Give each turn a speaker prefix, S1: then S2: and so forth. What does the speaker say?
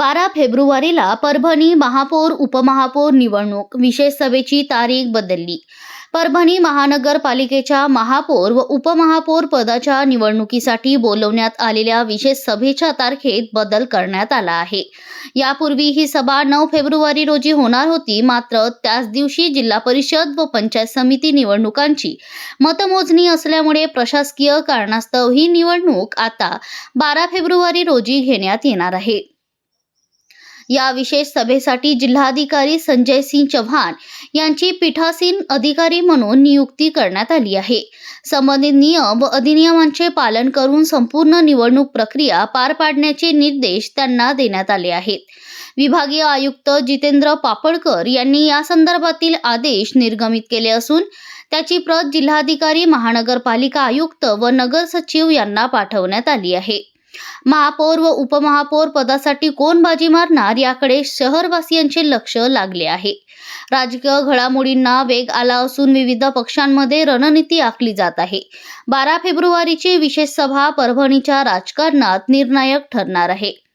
S1: बारा फेब्रुवारीला परभणी महापौर उपमहापौर निवडणूक विशेष सभेची तारीख बदलली. परभणी महानगरपालिकेच्या महापौर व उपमहापौर पदाच्या निवडणुकीसाठी बोलवण्यात आलेल्या विशेष सभेच्या तारखेत बदल करण्यात आला आहे. यापूर्वी ही सभा नऊ फेब्रुवारी रोजी होणार होती मात्र त्याच दिवशी जिल्हा परिषद व पंचायत समिती निवडणुकांची मतमोजणी असल्यामुळे प्रशासकीय कारणास्तव ही निवडणूक आता बारा फेब्रुवारी रोजी घेण्यात येणार आहे. या विशेष सभेसाठी जिल्हाधिकारी संजय सिंह चव्हाण यांची पीठासीन अधिकारी म्हणून नियुक्ती करण्यात आली आहे. संबंधित नियम व अधिनियमांचे पालन करून संपूर्ण निवडणूक प्रक्रिया पार पाडण्याचे निर्देश त्यांना देण्यात आले आहेत. विभागीय आयुक्त जितेंद्र पापडकर यांनी या संदर्भातील आदेश निर्गमित केले असून त्याची प्रत जिल्हाधिकारी महानगरपालिका आयुक्त व नगर सचिव यांना पाठवण्यात आली आहे. महापौर व उपमहापौर पदासाठी कोण बाजी मारणार याकडे शहरवासियांचे लक्ष लागले आहे. राजकीय घडामोडींना वेग आला असून विविध पक्षांमध्ये रणनीती आखली जात आहे. बारा फेब्रुवारीची विशेष सभा परभणीच्या राजकारणात निर्णायक ठरणार आहे.